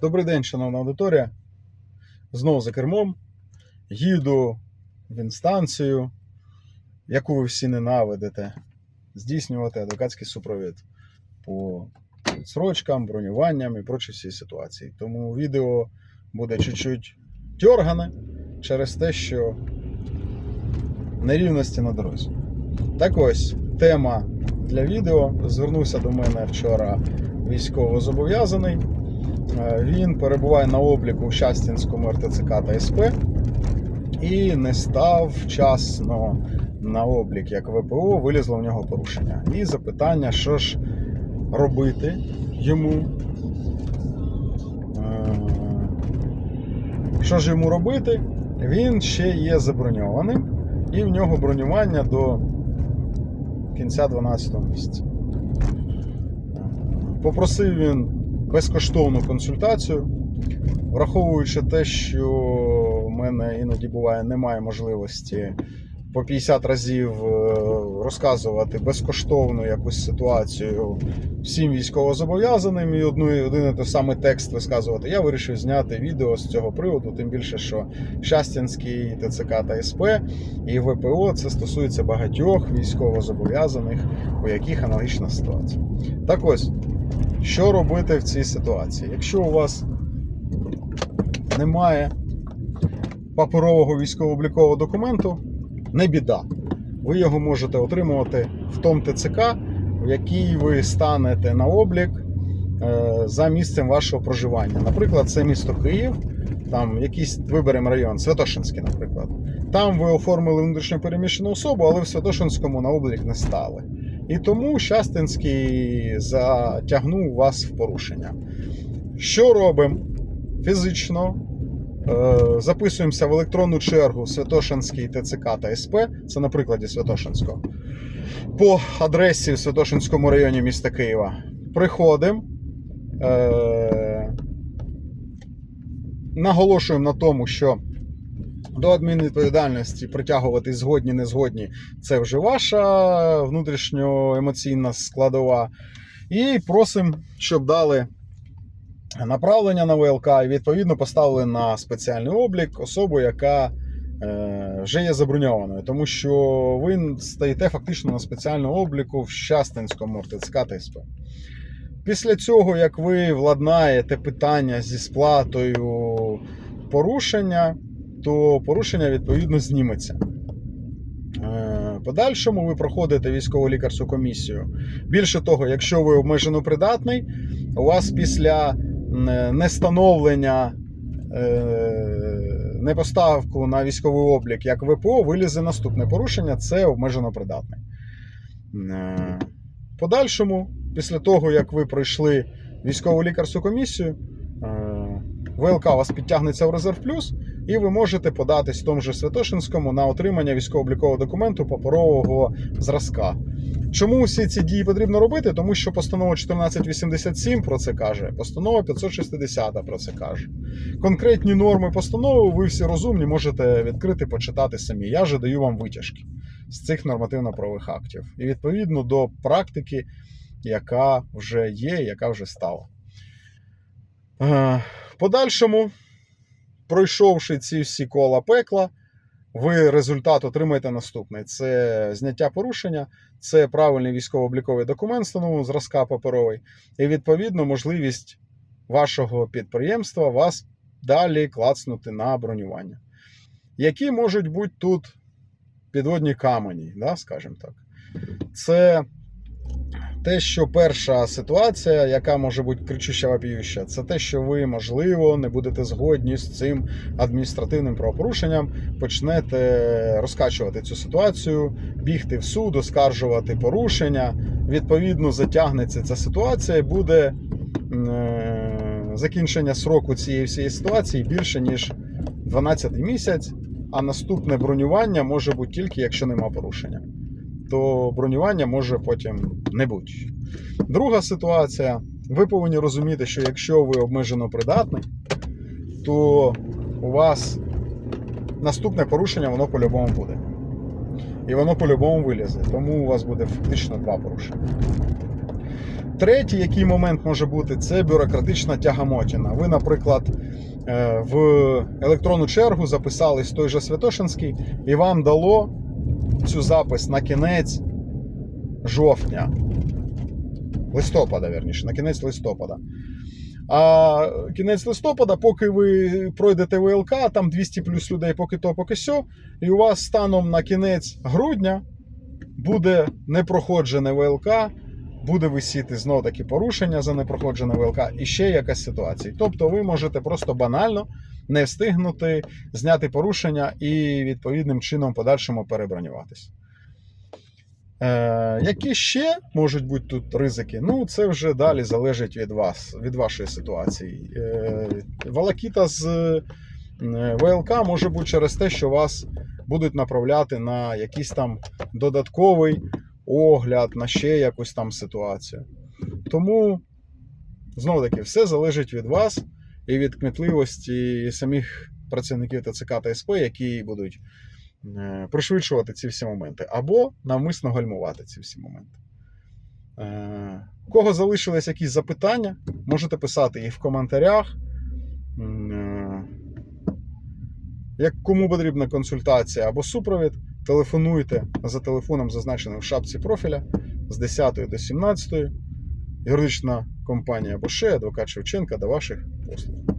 Добрий день, шановна аудиторія. Знову за кермом. Їду в інстанцію, яку ви всі ненавидите, здійснювати адвокатський супровід по відсрочкам, бронюванням і прочі всі ситуації. Тому відео буде чуть-чуть дьоргане через те, що нерівності на дорозі. Так ось, тема для відео. Звернувся до мене вчора військовозобов'язаний. Е, Він перебуває на обліку в Щастінському РТЦК та СП і не став вчасно на облік як ВПО, вилізло в нього порушення. І запитання, що ж робити йому. Е, Що ж йому робити? Він ще є заброньованим, і в нього бронювання до кінця 12 місяця. Попросив він безкоштовну консультацію, враховуючи те, що в мене іноді буває немає можливості по 50 разів е, розказувати безкоштовну якусь ситуацію всім військовозобов'язаним і одну, один і той самий текст висказувати. Я вирішив зняти відео з цього приводу, тим більше, що Щастянський ТЦК та СП і ВПО це стосується багатьох військовозобов'язаних, у яких аналогічна ситуація. Так ось, що робити в цій ситуації? Якщо у вас немає паперового військово-облікового документу, не біда. Ви його можете отримувати в тому ТЦК, в який ви станете на облік е, за місцем вашого проживання. Наприклад, це місто Київ, там якийсь виберемо район, Святошинський, наприклад. Там ви оформили внутрішньо переміщену особу, але в Святошинському на облік не стали. І тому Щастинський затягнув вас в порушення. Що робимо? Фізично е, записуємося в електронну чергу Святошинський ТЦК та СП, це на прикладі Святошинського, по адресі в Святошинському районі міста Києва. Приходимо. Е, наголошуємо на тому, що до адмінвідповідальності притягувати згодні, не згодні це вже ваша внутрішньоемоційна складова. І просимо, щоб дали направлення на ВЛК і відповідно поставили на спеціальний облік особу, яка е, вже є заброньованою, тому що ви стоїте фактично на спеціальному обліку в Щастинському РТЦК та СП. Після цього, як ви владнаєте питання зі сплатою порушення, то порушення відповідно зніметься. Е, Подальшому ви проходите військово-лікарську комісію. Більше того, якщо ви обмежено придатний, у вас після нестановлення е, непоставку на військовий облік як ВПО вилізе наступне порушення це обмежено придатний. Е, Подальшому, після того, як ви пройшли військово-лікарську комісію, е, ВЛК вас підтягнеться в резерв плюс, і ви можете податись в тому же Святошинському на отримання військово-облікового документу паперового зразка. Чому всі ці дії потрібно робити? Тому що постанова 1487 про це каже, постанова 560 про це каже. Конкретні норми постанови ви всі розумні, можете відкрити, почитати самі. Я же даю вам витяжки з цих нормативно-правових актів. І відповідно до практики, яка вже є, яка вже стала. Е, подальшому, пройшовши ці всі кола пекла, ви результат отримаєте наступний: це зняття порушення, це правильний військово-обліковий документ встановленого зразка паперовий, і відповідно можливість вашого підприємства вас далі клацнути на бронювання. Які можуть бути тут підводні камені, да, скажімо так. Це те, що перша ситуація, яка може бути кричуща вопіюща, це те, що ви, можливо, не будете згодні з цим адміністративним правопорушенням, почнете розкачувати цю ситуацію, бігти в суд, оскаржувати порушення. Відповідно, затягнеться ця ситуація і буде е, закінчення сроку цієї всієї ситуації більше, ніж 12 місяць, а наступне бронювання може бути тільки, якщо нема порушення то бронювання може потім не бути. Друга ситуація. Ви повинні розуміти, що якщо ви обмежено придатний, то у вас наступне порушення воно по-любому буде. І воно по-любому вилізе. Тому у вас буде фактично два порушення. Третій, який момент може бути, це бюрократична тягамотіна. Ви, наприклад, е, в електронну чергу записались той же Святошинський, і вам дало цю запис на кінець жовтня. Листопада, верніше, на кінець листопада. А кінець листопада, поки ви пройдете ВЛК, там 200 плюс людей, поки то, поки сьо, і у вас станом на кінець грудня буде непроходжене ВЛК, буде висіти знов таки порушення за непроходжене ВЛК і ще якась ситуація. Тобто ви можете просто банально не встигнути зняти порушення і відповідним чином подальшому перебронюватись. Е, які ще можуть бути тут ризики? Ну, це вже далі залежить від вас, від вашої ситуації. Е, волокіта з е, ВЛК може бути через те, що вас будуть направляти на якийсь там додатковий огляд, на ще якусь там ситуацію. Тому, знову таки, все залежить від вас і від кмітливості самих працівників ТЦК та СП, які будуть е, пришвидшувати ці всі моменти, або навмисно гальмувати ці всі моменти. Е, У кого залишились якісь запитання, можете писати їх в коментарях. Е, Як кому потрібна консультація або супровід, телефонуйте за телефоном, зазначеним в шапці профіля з 10 до 17. Юридична компанія Боше, адвокат Шевченка до ваших послуг.